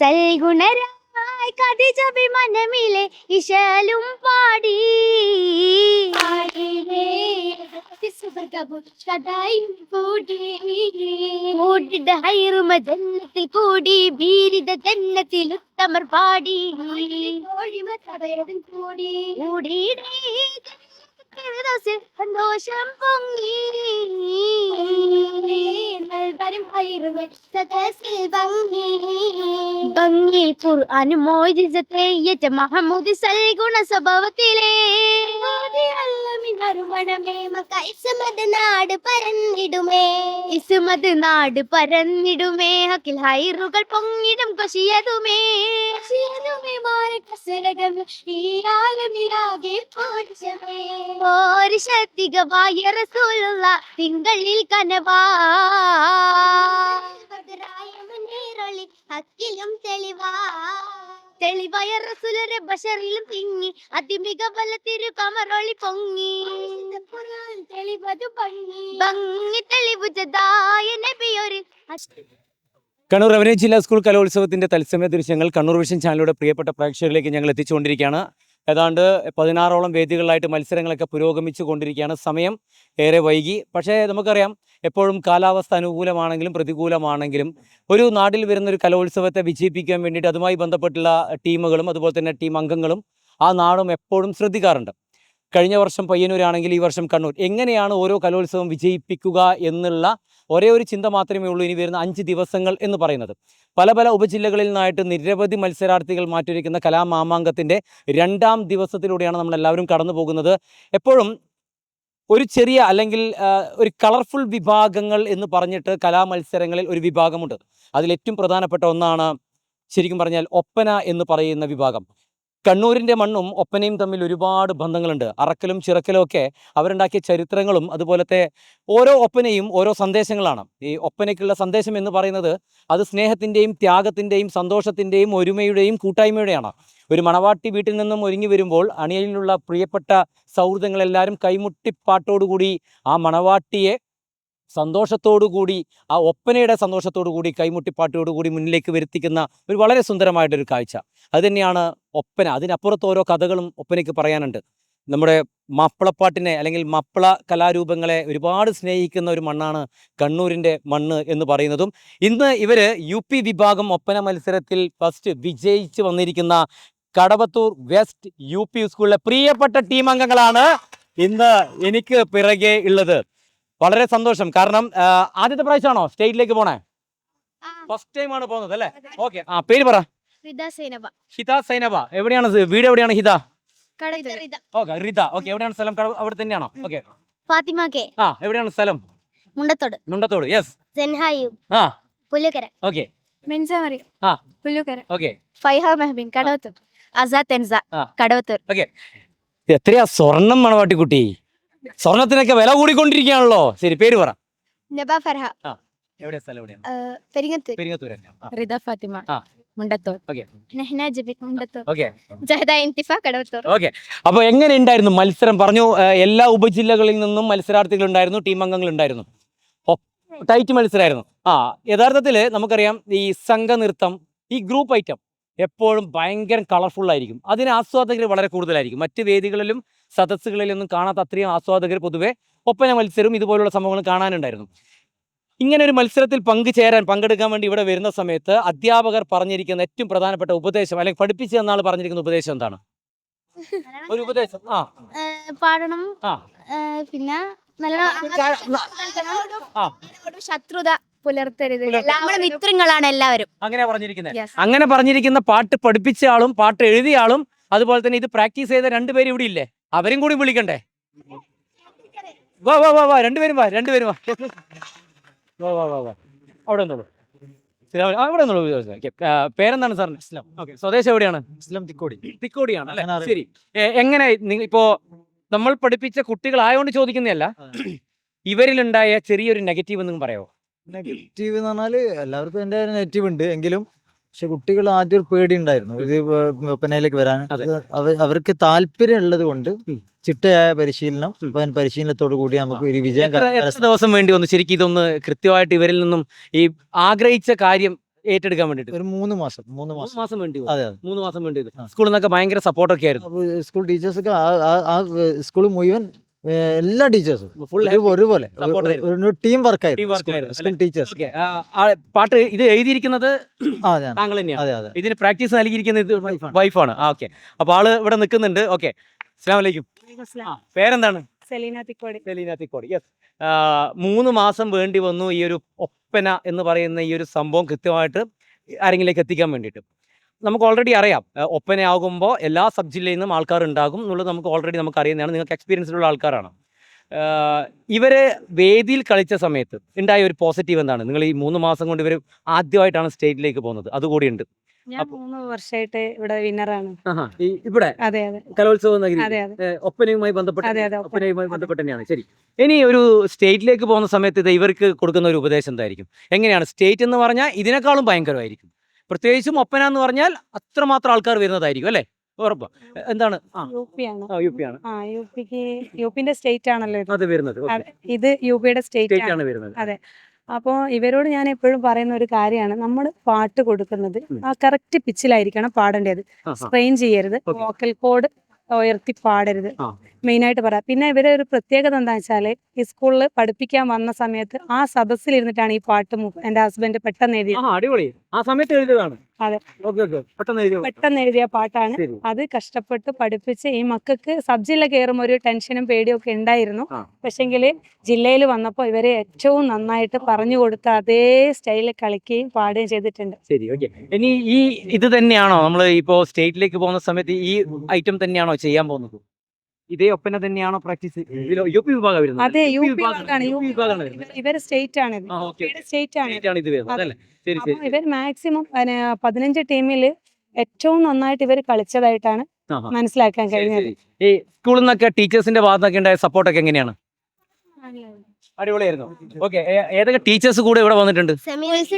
സൽഗുണരായി കതിജബി മനമിലെ ഇശലും പാടി. കൂടിട ഹൈറുമ ജന്നത്തിൽ കൂടി ഭീരിത ജന്നത്തിൽ ഉത്തമർ പാടി. സന്തോഷം പൊങ്ങി. ഭംഗി ഭംഗി ഖുർആൻ മോചിതത്തേയറ്റ മഹമ്മൂദ് സൽഗുണ ഇസ്മത് നാട് പരന്നിടുമേ. ഇസ്മത് നാട് പരന്നിടുമേ ഹക്കിൽ ഹൈറുകൾ പൊങ്ങിടും കൊശിയതുമേ. റസൂലുള്ള തിങ്കളിൽ കനവാ. ഹക്കിലും തെളിവാ. തെളിവായ റസുലരെ ബഷറിലും തിങ്ങി അതിമിക തിരു കമറോളി പൊങ്ങി. ഭംഗി ഭംഗി തെളിവുജതായ നബിയൊരു കണ്ണൂർ റവന്യൂ ജില്ലാ സ്കൂൾ കലോത്സവത്തിന്റെ തത്സമയ ദൃശ്യങ്ങൾ കണ്ണൂർ വിഷൻ ചാനലിലൂടെ പ്രിയപ്പെട്ട പ്രേക്ഷകരിലേക്ക് ഞങ്ങൾ എത്തിച്ചുകൊണ്ടിരിക്കുകയാണ്. ഏതാണ്ട് പതിനാറോളം വേദികളിലായിട്ട് മത്സരങ്ങളൊക്കെ പുരോഗമിച്ചു കൊണ്ടിരിക്കുകയാണ് സമയം ഏറെ വൈകി. പക്ഷേ നമുക്കറിയാം എപ്പോഴും കാലാവസ്ഥ അനുകൂലമാണെങ്കിലും പ്രതികൂലമാണെങ്കിലും ഒരു നാട്ടിൽ വരുന്ന ഒരു കലോത്സവത്തെ വിജയിപ്പിക്കാൻ വേണ്ടിയിട്ട് അതുമായി ബന്ധപ്പെട്ടുള്ള ടീമുകളും അതുപോലെ തന്നെ ടീം അംഗങ്ങളും ആ നാടും എപ്പോഴും ശ്രദ്ധിക്കാറുണ്ട്. കഴിഞ്ഞ വർഷം പയ്യന്നൂരാണെങ്കിൽ ഈ വർഷം കണ്ണൂർ. എങ്ങനെയാണ് ഓരോ കലോത്സവം വിജയിപ്പിക്കുക എന്നുള്ള ഒരേ ഒരു ചിന്ത മാത്രമേ ഉള്ളൂ ഇനി വരുന്ന അഞ്ച് ദിവസങ്ങൾ എന്ന് പറയുന്നത്. പല പല ഉപജില്ലകളിൽ നിന്നായിട്ട് നിരവധി മത്സരാർത്ഥികൾ മാറ്റിവയ്ക്കുന്ന കലാമാമാങ്കത്തിന്റെ രണ്ടാം ദിവസത്തിലൂടെയാണ് നമ്മൾ എല്ലാവരും കടന്നു പോകുന്നത് എപ്പോഴും ഒരു ചെറിയ അല്ലെങ്കിൽ ഒരു കളർഫുൾ വിഭാഗങ്ങൾ എന്ന് പറഞ്ഞിട്ട് കലാമത്സരങ്ങളിൽ ഒരു വിഭാഗമുണ്ട്. അതിൽ ഏറ്റവും പ്രധാനപ്പെട്ട ഒന്നാണ് ശരിക്കും പറഞ്ഞാൽ ഒപ്പന എന്ന് പറയുന്ന വിഭാഗം. കണ്ണൂരിന്റെ മണ്ണും ഒപ്പനയും തമ്മിൽ ഒരുപാട് ബന്ധങ്ങളുണ്ട്. അറക്കലും ചിറക്കലും ഒക്കെ അവരുണ്ടാക്കിയ ചരിത്രങ്ങളും അതുപോലത്തെ ഓരോ ഒപ്പനയും ഓരോ സന്ദേശങ്ങളാണ്. ഈ ഒപ്പനയ്ക്കുള്ള സന്ദേശം എന്ന് പറയുന്നത് അത് സ്നേഹത്തിന്റെയും ത്യാഗത്തിന്റെയും സന്തോഷത്തിന്റെയും ഒരുമയുടെയും കൂട്ടായ്മയുടെയാണ്. ഒരു മണവാട്ടി വീട്ടിൽ നിന്നും ഒരുങ്ങി വരുമ്പോൾ അണിയലിലുള്ള പ്രിയപ്പെട്ട സൗഹൃദങ്ങളെല്ലാവരും കൈമുട്ടിപ്പാട്ടോടുകൂടി ആ മണവാട്ടിയെ സന്തോഷത്തോടുകൂടി ആ ഒപ്പനയുടെ സന്തോഷത്തോടുകൂടി കൈമുട്ടിപ്പാട്ടോടുകൂടി മുന്നിലേക്ക് വരുത്തിക്കുന്ന ഒരു വളരെ സുന്ദരമായിട്ടൊരു കാഴ്ച. അതുതന്നെയാണ് ഒപ്പന. അതിനപ്പുറത്ത് ഓരോ കഥകളും ഒപ്പനയ്ക്ക് പറയാനുണ്ട്. നമ്മുടെ മാപ്പിളപ്പാട്ടിനെ അല്ലെങ്കിൽ മാപ്പിള കലാരൂപങ്ങളെ ഒരുപാട് സ്നേഹിക്കുന്ന ഒരു മണ്ണാണ് കണ്ണൂരിന്റെ മണ്ണ് എന്ന് പറയുന്നതും. ഇന്ന് ഇവർ യു പി വിഭാഗം ഒപ്പന മത്സരത്തിൽ ഫസ്റ്റ് വിജയിച്ച് വന്നിരിക്കുന്ന കടവത്തൂർ വെസ്റ്റ് യു പി സ്കൂളിലെ പ്രിയപ്പെട്ട ടീം അംഗങ്ങളാണ് ഇന്ന് എനിക്ക് പിറകെ ഉള്ളത്. വളരെ സന്തോഷം. കാരണം ആദ്യത്തെ പ്രാവശ്യമാണോ സ്റ്റേറ്റിലേക്ക് പോണേ? ഫസ്റ്റ് ടൈം ആണ് പോകുന്നത് അല്ലേ? ഓക്കെ ആ പേര് പറ. സൈനബ ഹിത സൈനബ എവിടെയാണ്? വീട് എവിടെയാണ് ഹിത? ഓക്കെ റിത. ഓക്കെ എവിടെയാണ് സ്ഥലം? അവിടെ തന്നെയാണോ? Okay Fathima K. ആ എവിടെയാണ് സ്ഥലം? മുണ്ടത്തോട്. മുണ്ടത്തോട്. യെസ് സെൻഹായു. ആ. പുല്ലുകര ഓക്കെ മെൻസമറി. ആ. പുല്ലുകര ഓക്കെ ഫൈഹ മെഹബിൻ കടവത്തൂർ. അസാദ് തെൻസ ആ. കടവത്തൂർ. എത്രയാ സ്വർണം മണവാട്ടിക്കുട്ടി സ്വർണത്തിനൊക്കെ വില കൂടിക്കൊണ്ടിരിക്കുകയാണല്ലോ. ശരി പേര് പറ. നബ ഫർഹ. എവിടെയാ സ്ഥലം എവിടെയാണ്? പെരിങ്ങത്തൂർ. പെരിങ്ങത്തൂർ തന്നെ. റിദ ഫാത്തിമ ആ. Mundathode. Okay. Nehna Jabin Mundathode. Okay. Jahada Inthifa Kadavathur. Okay. അപ്പോൾ എങ്ങനെ ഉണ്ടായിരുന്നു മത്സരം? പറഞ്ഞു ആ, എല്ലാ ഉപജില്ലകളിൽ നിന്നും മത്സരാർത്ഥികൾ ഉണ്ടായിരുന്നു ടീം അംഗങ്ങൾ ഉണ്ടായിരുന്നു. ടൈറ്റ് മത്സരമായിരുന്നു ആ യഥാർത്ഥത്തിൽ നമുക്കറിയാം ഈ സംഘനൃത്തം ഈ ഗ്രൂപ്പ് ഐറ്റം എപ്പോഴും ഭയങ്കര കളർഫുൾ ആയിരിക്കും അതിന് ആസ്വാദകർ വളരെ കൂടുതലായിരിക്കും മറ്റ് വേദികളിലും സദസ്സുകളിലൊന്നും കാണാത്ത അത്രയും ആസ്വാദകർ പൊതുവെ ഒപ്പന മത്സരവും ഇതുപോലുള്ള സംഭവങ്ങൾ കാണാനുണ്ടായിരുന്നു ഇങ്ങനെ ഒരു മത്സരത്തിൽ പങ്കുചേരാൻ പങ്കെടുക്കാൻ വേണ്ടി ഇവിടെ വരുന്ന സമയത്ത് അധ്യാപകർ പറഞ്ഞിരിക്കുന്ന ഏറ്റവും പ്രധാനപ്പെട്ട ഉപദേശം അല്ലെങ്കിൽ പഠിപ്പിച്ചു തന്നാൾ പറഞ്ഞിരിക്കുന്ന ഉപദേശം എന്താണ് ഒരു ഉപദേശം ആ പാടണം ആ. പിന്നെ. ശത്രുത പുലർത്തരുത്. നമ്മുടെ മിത്രങ്ങളാണ് എല്ലാവരും. അങ്ങനെ പറഞ്ഞിരിക്കുന്നത് അങ്ങനെ പറഞ്ഞിരിക്കുന്ന പാട്ട് പഠിപ്പിച്ച ആളും പാട്ട് എഴുതിയ ആളും അതുപോലെ തന്നെ ഇത് പ്രാക്ടീസ് ചെയ്ത രണ്ടുപേരും ഇവിടെ ഇല്ലേ? അവരും കൂടി വിളിക്കണ്ടേ? വാ വാ വാ വാ രണ്ടുപേരും വാ രണ്ടുപേരും വാ. വാ വാ വാ വാ. അവിടെ നിന്നോളൂ. അവിടെ-. പേരെന്താണ് സാറിന്? ഇസ്ലാം. ഓക്കെ സ്വദേശം എവിടെയാണ്? ഇസ്ലാം തിക്കോടി. തിക്കോടിയാണ് അല്ലേ? ശരി. എങ്ങനെ ഇപ്പോ നമ്മൾ പഠിപ്പിച്ച കുട്ടികളായോണ്ട് ചോദിക്കുന്നതല്ല. ഇവരിലുണ്ടായ ചെറിയൊരു നെഗറ്റീവ് എന്നും പറയാമോ നെഗറ്റീവ് എന്ന് പറഞ്ഞാൽ എല്ലാവർക്കും എന്റെ നെഗറ്റീവ് ഉണ്ട്. എങ്കിലും പക്ഷെ കുട്ടികൾ ആദ്യം ഒരു പേടി ഉണ്ടായിരുന്നു. ഇത് ഒപ്പനയിലേക്ക് വരാൻ. അവർക്ക് താല്പര്യം ഉള്ളത് കൊണ്ട് ചിട്ടയായ പരിശീലനം പരിശീലനത്തോടു കൂടി നമുക്ക് ഒരു വിജയം എത്ര ദിവസം വേണ്ടി വന്നു? ശരിക്കും ഇതൊന്ന് കൃത്യമായിട്ട് ഇവരിൽ നിന്നും ഈ ആഗ്രഹിച്ച കാര്യം ഏറ്റെടുക്കാൻ വേണ്ടിട്ട് ഒരു മൂന്ന് മാസം മൂന്ന് മാസം. മാസം വേണ്ടി. അതെ മൂന്ന് മാസം വേണ്ടി. സ്കൂളിൽ നിന്നൊക്കെ ഭയങ്കര സപ്പോർട്ടൊക്കെ ആയിരുന്നു. സ്കൂൾ ടീച്ചേഴ്സൊക്കെ ആ സ്കൂൾ മുഴുവൻ എല്ലാ ടീച്ചേഴ്സും. ഫുൾ ഒരുപോലെ. ഒരു ടീം വർക്ക് ആയിരുന്നു, സ്കൂൾ ടീച്ചേഴ്സ് പാട്ട് ഇത് എഴുതിയിരിക്കുന്നത് താങ്കൾ തന്നെയാണ് അതെ അതെ. ഇതിന് പ്രാക്ടീസ് നൽകിയിരിക്കുന്നത്. വൈഫാണ് ആ ഓക്കെ അപ്പൊ ആൾ ഇവിടെ നിൽക്കുന്നുണ്ട്. ഓക്കെ അസ്ലാമലൈക്കും പേരെന്താണ്? സെലീന തിക്കോടി. സെലീന തിക്കോടി. യെസ് മൂന്ന് മാസം വേണ്ടി വന്നു ഈ ഒരു ഒപ്പന എന്ന് പറയുന്ന ഈ ഒരു സംഭവം കൃത്യമായിട്ട് ആരെങ്കിലേക്ക് എത്തിക്കാൻ വേണ്ടിയിട്ട്. നമുക്ക് ഓൾറെഡി അറിയാം. ഒപ്പന ആകുമ്പോൾ എല്ലാ സബ് ജില്ലയിൽ നിന്നും ആൾക്കാർ ഉണ്ടാകും എന്നുള്ളത് നമുക്ക് ഓൾറെഡി നമുക്ക് അറിയുന്നതാണ്. നിങ്ങൾക്ക് എക്സ്പീരിയൻസിലുള്ള ആൾക്കാരാണ്. ഇവർ വേദിയിൽ കളിച്ച സമയത്ത് ഉണ്ടായ ഒരു പോസിറ്റീവ് എന്താണ്? നിങ്ങൾ ഈ മൂന്ന് മാസം കൊണ്ട് ഇവർ ആദ്യമായിട്ടാണ് സ്റ്റേറ്റിലേക്ക് പോകുന്നത്. അതുകൂടിയുണ്ട്. ഞാൻ അപ്പൊ- മൂന്ന് വർഷമായിട്ട് ഇവിടെ വിന്നറാണ് ഇവിടെ അതെ അതെ. കലോത്സവം ഒപ്പനയുമായി ബന്ധപ്പെട്ട് ഒപ്പനയുമായി ബന്ധപ്പെട്ട് തന്നെയാണ് ശരി. ഇനി ഒരു സ്റ്റേറ്റിലേക്ക് പോകുന്ന സമയത്ത് ഇത് ഇവർക്ക് കൊടുക്കുന്ന ഒരു ഉപദേശം എന്തായിരിക്കും? എങ്ങനെയാണ്? സ്റ്റേറ്റ് എന്ന് പറഞ്ഞാൽ ഇതിനേക്കാളും ഭയങ്കരമായിരിക്കും. പ്രത്യേകിച്ചും ഒപ്പന എന്ന് പറഞ്ഞാൽ അത്രമാത്രം ആൾക്കാർ വരുന്നതായിരിക്കും അല്ലേ? ഉറപ്പ്. എന്താണ്? യു പി ആണ് യു പിക്ക് യു പിന്റെ സ്റ്റേറ്റ് ആണല്ലോ ഇത്. അത് വരുന്നത് ഇത് യു പിയുടെ സ്റ്റേറ്റ് ആണ് വരുന്നത്. അതെ. അപ്പോൾ ഇവരോട് ഞാൻ എപ്പോഴും പറയുന്ന ഒരു കാര്യമാണ് നമ്മൾ പാട്ട് കൊടുക്കുന്നത്. ആ കറക്റ്റ് പിച്ചിലായിരിക്കണം പാടേണ്ടത്. സ്ട്രെയിൻ ചെയ്യരുത്. വോക്കൽ കോഡ് ഉയർത്തി പാടരുത്. ആയിട്ട് പറയാം. പിന്നെ ഇവരെ ഒരു പ്രത്യേകത എന്താ വെച്ചാൽ ഈ സ്കൂളിൽ പഠിപ്പിക്കാൻ വന്ന സമയത്ത് ആ സദസ്സിൽ ഇരുന്നിട്ടാണ് ഈ പാട്ട് എന്റെ ഹസ്ബൻഡ് പെട്ടെന്ന് ആ എഴുതിയത് അടിപൊളി. ആ സമയത്ത് എഴുതിയതാണ്. അതെ. പെട്ടെന്ന് എഴുതിയ? പാട്ടാണ്. അത് കഷ്ടപ്പെട്ട് പഠിപ്പിച്ച് ഈ മക്കൾക്ക് സബ് ജില്ല കയറുമ്പോൾ ഒരു ടെൻഷനും പേടിയും ഒക്കെ ഉണ്ടായിരുന്നു. പക്ഷെങ്കിൽ ജില്ലയിൽ വന്നപ്പോൾ ഇവരെ ഏറ്റവും നന്നായിട്ട് പറഞ്ഞു കൊടുത്ത അതേ സ്റ്റൈലിൽ കളിക്കുകയും പാടുകയും ചെയ്തിട്ടുണ്ട്. ശരി ഓക്കെ. ഇനി ഈ ഇത് തന്നെയാണോ? നമ്മൾ ഇപ്പോ സ്റ്റേറ്റിലേക്ക് പോകുന്ന സമയത്ത് ഈ ഐറ്റം തന്നെയാണോ ചെയ്യാൻ പോകുന്നത്? ഇതേ ഒപ്പന തന്നെയാണോ പ്രാക്ടീസ് യു പി വിഭാഗം വരുന്നത്? അതെ യു പി വിഭാഗമാണ്. യു പി വിഭാഗമാണ് വിഭാഗം. വരുന്നത്. ഇവർ സ്റ്റേറ്റ് ആണ്. സ്റ്റേറ്റ് ആണ് ഇത്. State ആണ് ഇത് വരുന്നത്. അല്ലേ? ശരി ശരി. ഇവർ മാക്സിമം പതിനഞ്ച് ടീമിൽ ഏറ്റവും നന്നായിട്ട് ഇവർ കളിച്ചതായിട്ടാണ്. മനസ്സിലാക്കാൻ കഴിയുന്നത് കഴിഞ്ഞത്. ഈ സ്കൂളിൽ നിന്നൊക്കെ ടീച്ചേഴ്സിന്റെ ഭാഗത്തൊക്കെ ഉണ്ടായ സപ്പോർട്ടൊക്കെ എങ്ങനെയാണ്? അടിപൊളിയായിരുന്നു. ഓക്കെ ഏതൊക്കെ ടീച്ചേഴ്സ് കൂടെ ഇവിടെ വന്നിട്ടുണ്ട്?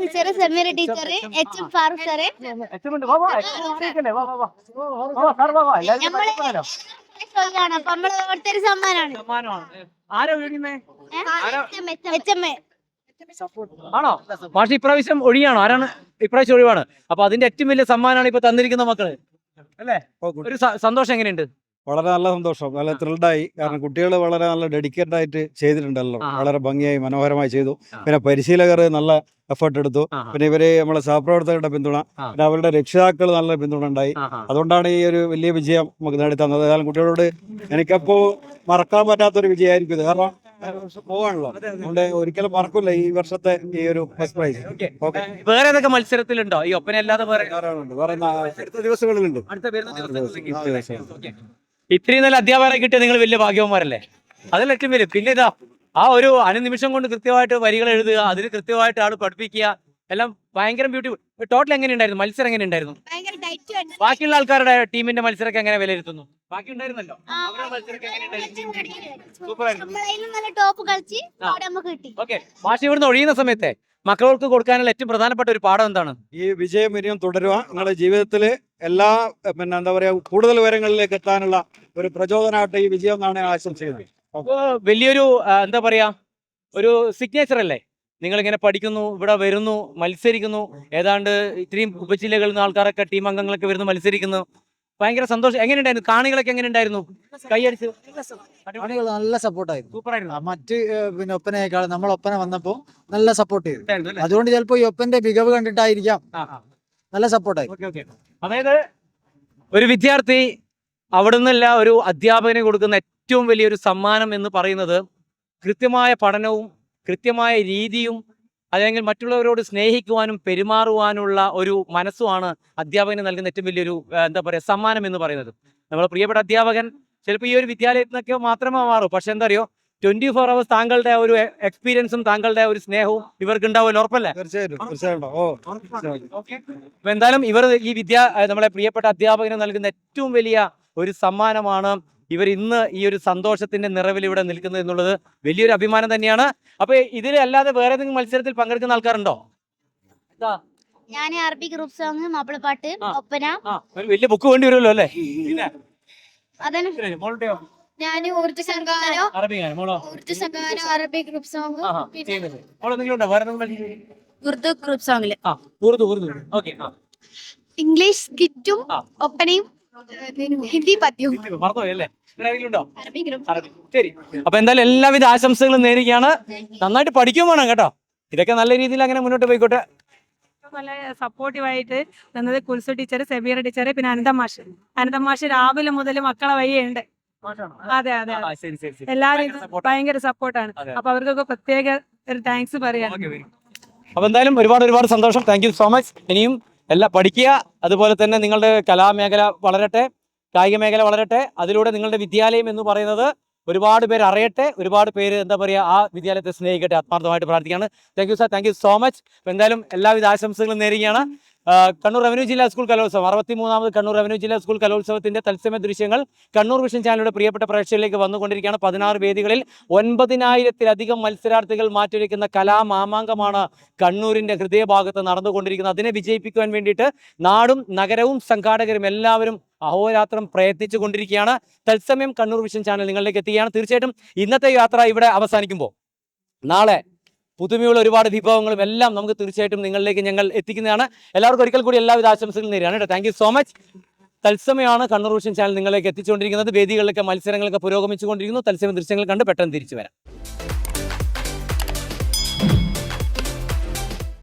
Teacher Sameer teacher H M Farooq sir. നമ്മൾ ഷോയാണ് അപ്പൊ സമ്മാനമാണ്. ആരാ ആണോ? മാഷി ഇപ്രാവശ്യം ഒഴിയാണോ? ആരാണ് ഇപ്രാവശ്യം ഒഴിവാണ്? അപ്പൊ അതിന്റെ ഏറ്റവും വലിയ സമ്മാനമാണ് ഇപ്പൊ തന്നിരിക്കുന്ന മക്കൾ. അല്ലേ? ഒരു സന്തോഷം എങ്ങനെയുണ്ട്? വളരെ നല്ല സന്തോഷം. നല്ല ത്രിൽഡായി കാരണം കുട്ടികൾ വളരെ നല്ല ഡെഡിക്കേറ്റഡ് ആയിട്ട് ചെയ്തിട്ടുണ്ടല്ലോ. വളരെ ഭംഗിയായി മനോഹരമായി ചെയ്തു. പിന്നെ പരിശീലകർ നല്ല എഫേർട്ട് എടുത്തു. പിന്നെ ഇവർ നമ്മളെ സഹപ്രവർത്തകരുടെ പിന്തുണ പിന്നെ അവരുടെ രക്ഷിതാക്കൾ നല്ല പിന്തുണ ഉണ്ടായി. അതുകൊണ്ടാണ് ഈ ഒരു വലിയ വിജയം നമുക്ക് നേടി തന്നത് കാരണം കുട്ടികളോട് എനിക്കപ്പോ മറക്കാൻ പറ്റാത്തൊരു വിജയമായിരിക്കും ഇത്. കാരണം പോവാണല്ലോ. അതുകൊണ്ട് ഒരിക്കലും മറക്കില്ല ഈ വർഷത്തെ ഈ ഒരു ഫസ്റ്റ് പ്രൈസ്. വേറെ ഏതൊക്കെ മത്സരത്തിലുണ്ടോ? ഈ ഒപ്പന അല്ലാതെ വേറെ അടുത്ത ദിവസങ്ങളിലുണ്ട്. ഇത്രയും നല്ല അധ്യാപകരെ കിട്ടിയ നിങ്ങൾ വലിയ ഭാഗ്യവന്മാരല്ലേ? അതിൽ ഏറ്റവും വലിയ പിന്നെ ഇതാ ആ ഒരു അനുനിമിഷം കൊണ്ട് കൃത്യമായിട്ട് വരികൾ എഴുതുക അതിന് കൃത്യമായിട്ട് ആൾ പഠിപ്പിക്കുക എല്ലാം ഭയങ്കര ബ്യൂട്ടിഫുൾ ടോട്ടൽ എങ്ങനെ ഉണ്ടായിരുന്നു മത്സരം എങ്ങനെ ഉണ്ടായിരുന്നു ബാക്കിയുള്ള ആൾക്കാരുടെ ടീമിന്റെ മത്സരമൊക്കെ എങ്ങനെ വിലയിരുത്തുന്നു? ബാക്കി ഉണ്ടായിരുന്നല്ലോ? അവരുടെ മത്സരമൊക്കെ എങ്ങനെ ഉണ്ടായിരുന്നു? സൂപ്പർ ആയിരുന്നു. നമ്മളതിലും നല്ല ടോപ്പ് കളിച്ച് ആ. നമുക്ക് കിട്ടി. ഓക്കെ മാഷി ഇവിടുന്ന് ഒഴിയുന്ന സമയത്തെ മക്കൾക്ക് കൊടുക്കാനുള്ള ഏറ്റവും പ്രധാനപ്പെട്ട ഒരു പാഠം എന്താണ്? ഈ വിജയം ഇനിയും തുടരുക. നിങ്ങളുടെ ജീവിതത്തിൽ എല്ലാ പിന്നെ എന്താ പറയാ കൂടുതൽ ഉയരങ്ങളിലേക്ക് എത്താനുള്ള ഒരു പ്രചോദനമായിട്ട് ഈ വിജയം എന്നാണ് ആശംസിക്കുന്നത്. വലിയൊരു എന്താ പറയാ ഒരു സിഗ്നേച്ചർ അല്ലേ? നിങ്ങൾ ഇങ്ങനെ പഠിക്കുന്നു ഇവിടെ വരുന്നു മത്സരിക്കുന്നു ഏതാണ്ട് ഇത്രയും ഉപജില്ലകളിൽ നിന്ന് ആൾക്കാരൊക്കെ ടീം അംഗങ്ങളൊക്കെ വരുന്നു മത്സരിക്കുന്നു. ഭയങ്കര സന്തോഷം. എങ്ങനെയുണ്ടായിരുന്നു? കാണികളൊക്കെ എങ്ങനെയുണ്ടായിരുന്നു? കൈയടിച്ച് ആളുകൾ നല്ല സപ്പോർട്ടായിരുന്നു സൂപ്പർ ആയിരുന്നു മറ്റ് പിന്നെ ഒപ്പനയേക്കാൾ നമ്മൾ ഒപ്പന വന്നപ്പോ നല്ല സപ്പോർട്ട് ചെയ്തു. ഉണ്ടായിരുന്നു അതുകൊണ്ട് ചിലപ്പോ ഈ ഒപ്പന്റെ മികവ് കണ്ടിട്ടായിരിക്കാം. നല്ല സപ്പോർട്ടായി ഓക്കെ ഓക്കെ. അതായത് ഒരു വിദ്യാർത്ഥി അവിടെ നിന്നല്ല ഒരു അധ്യാപകന് കൊടുക്കുന്ന ഏറ്റവും വലിയൊരു സമ്മാനം എന്ന് പറയുന്നത് കൃത്യമായ പഠനവും കൃത്യമായ രീതിയും അല്ലെങ്കിൽ മറ്റുള്ളവരോട് സ്നേഹിക്കുവാനും പെരുമാറുവാനുള്ള ഒരു മനസ്സുമാണ് അധ്യാപകന് നൽകുന്ന ഏറ്റവും വലിയൊരു എന്താ പറയുക സമ്മാനം എന്ന് പറയുന്നത്. നമ്മൾ പ്രിയപ്പെട്ട അധ്യാപകൻ ചിലപ്പോൾ ഈ ഒരു വിദ്യാലയത്തിൽ നിന്നൊക്കെ മാത്രമേ മാറൂ. പക്ഷെ എന്താ അറിയോ ട്വന്റി ഫോർ അവേഴ്സ് താങ്കളുടെ ഒരു എക്സ്പീരിയൻസും താങ്കളുടെ ഒരു സ്നേഹവും ഇവർക്ക് ഉണ്ടാവുമല്ലോ ഉറപ്പല്ലേ? തീർച്ചയായിട്ടും. അപ്പൊ എന്തായാലും ഇവർ ഈ വിദ്യ നമ്മളെ പ്രിയപ്പെട്ട അധ്യാപകന് നൽകുന്ന ഏറ്റവും വലിയ ഒരു സമ്മാനമാണ് ഇവർ ഇന്ന് ഈ ഒരു സന്തോഷത്തിന്റെ നിറവിൽ ഇവിടെ നിൽക്കുന്നത് എന്നുള്ളത് വലിയൊരു അഭിമാനം തന്നെയാണ്. അപ്പൊ ഇതിലല്ലാതെ വേറെ ഏതെങ്കിലും മത്സരത്തിൽ പങ്കെടുക്കുന്ന ആൾക്കാരുണ്ടോ? ഞാൻ അറബി ഗ്രൂപ്പ് സോങ് മാപ്പിളപ്പാട്ട്. ഒപ്പന. വലിയ ബുക്ക് വേണ്ടി വരുമല്ലോ അല്ലേ? ഞാൻ ഊർജ സംഘാനോ അറബി ഊർജ സംഘാനോ അറബി ഗ്രൂപ്പ് സോങ്? ഉറുദു ഗ്രൂപ്പ് സോങ്ങിൽ ഇംഗ്ലീഷ് സ്കിറ്റും. ഒപ്പനയും ഹിന്ദി പദ്യവും. ശരി. അപ്പൊ എന്തായാലും എല്ലാവിധ ആശംസകളും നേരിടുകയാണ് നന്നായിട്ട് പഠിക്കും വേണം കേട്ടോ. ഇതൊക്കെ നല്ല രീതിയിൽ അങ്ങനെ മുന്നോട്ട് പോയിക്കോട്ടെ. നല്ല സപ്പോർട്ടീവായിട്ട് നിന്നത് കുൽസു ടീച്ചർ സെബീർ ടീച്ചർ പിന്നെ അനന്തമാഷ് അനന്തമാഷ് രാവിലെ മുതൽ മക്കളെ വഴിയുണ്ട്. അതെ അതെ എല്ലാരും ഭയങ്കര സപ്പോർട്ടാണ്. അപ്പൊ അവർക്കൊക്കെ പ്രത്യേക ഒരു താങ്ക്സ് പറയാം അപ്പൊ എന്തായാലും ഒരുപാട് ഒരുപാട് സന്തോഷം. താങ്ക് യു സോ മച്ച് ഇനിയും എല്ലാം പഠിക്കുക. അതുപോലെ തന്നെ നിങ്ങളുടെ കലാമേഖല വളരട്ടെ കായിക മേഖല വളരട്ടെ. അതിലൂടെ നിങ്ങളുടെ വിദ്യാലയം എന്ന് പറയുന്നത് ഒരുപാട് പേര് അറിയട്ടെ. ഒരുപാട് പേര് എന്താ പറയുക ആ വിദ്യാലയത്തെ സ്നേഹിക്കട്ടെ ആത്മാർത്ഥമായിട്ട് പ്രാർത്ഥിക്കുകയാണ്. Thank you sir thank you so much എന്തായാലും എല്ലാവിധ ആശംസകളും നേരുകയാണ്. കണ്ണൂർ റവന്യൂ ജില്ലാ സ്കൂൾ കലോത്സവം. അറുപത്തി മൂന്നാമത് കണ്ണൂർ റവന്യൂ ജില്ലാ സ്കൂൾ കലോത്സവത്തിന്റെ തത്സമയ ദൃശ്യങ്ങൾ കണ്ണൂർ വിഷൻ ചാനലിലൂടെ പ്രിയപ്പെട്ട പ്രേക്ഷകരിലേക്ക് വന്നുകൊണ്ടിരിക്കുകയാണ്. പതിനാറ് വേദികളിൽ ഒൻപതിനായിരത്തിലധികം മത്സരാർത്ഥികൾ മാറ്റിവെക്കുന്ന കലാമാമാങ്കമാണ് കണ്ണൂരിന്റെ ഹൃദയഭാഗത്ത് നടന്നുകൊണ്ടിരിക്കുന്നത്. അതിനെ വിജയിപ്പിക്കുവാൻ വേണ്ടിയിട്ട് നാടും നഗരവും സംഘാടകരും എല്ലാവരും അഹോരാത്രം പ്രയത്നിച്ചു കൊണ്ടിരിക്കുകയാണ്. തത്സമയം കണ്ണൂർ വിഷൻ ചാനൽ നിങ്ങളിലേക്ക് എത്തുകയാണ്. തീർച്ചയായിട്ടും ഇന്നത്തെ യാത്ര ഇവിടെ അവസാനിക്കുമ്പോൾ. നാളെ പുതുമയുള്ള ഒരുപാട് വിഭവങ്ങളും എല്ലാം നമുക്ക് തീർച്ചയായിട്ടും നിങ്ങളിലേക്ക് ഞങ്ങൾ എത്തിക്കുന്നതാണ്. എല്ലാവർക്കും ഒരിക്കൽ കൂടി എല്ലാവിധ ആശംസകളും നേരാണ് കേട്ടോ. താങ്ക് സോ മച്ച് തത്സമയമാണ് കണ്ണൂർ വിഷൻ ചാനൽ നിങ്ങളിലേക്ക് എത്തിച്ചുകൊണ്ടിരിക്കുന്നത്. വേദികളിലൊക്കെ മത്സരങ്ങളൊക്കെ പുരോഗമിച്ചുകൊണ്ടിരിക്കുന്നു. തത്സമയ ദൃശ്യങ്ങൾ കണ്ട് പെട്ടെന്ന് തിരിച്ചു വരാം.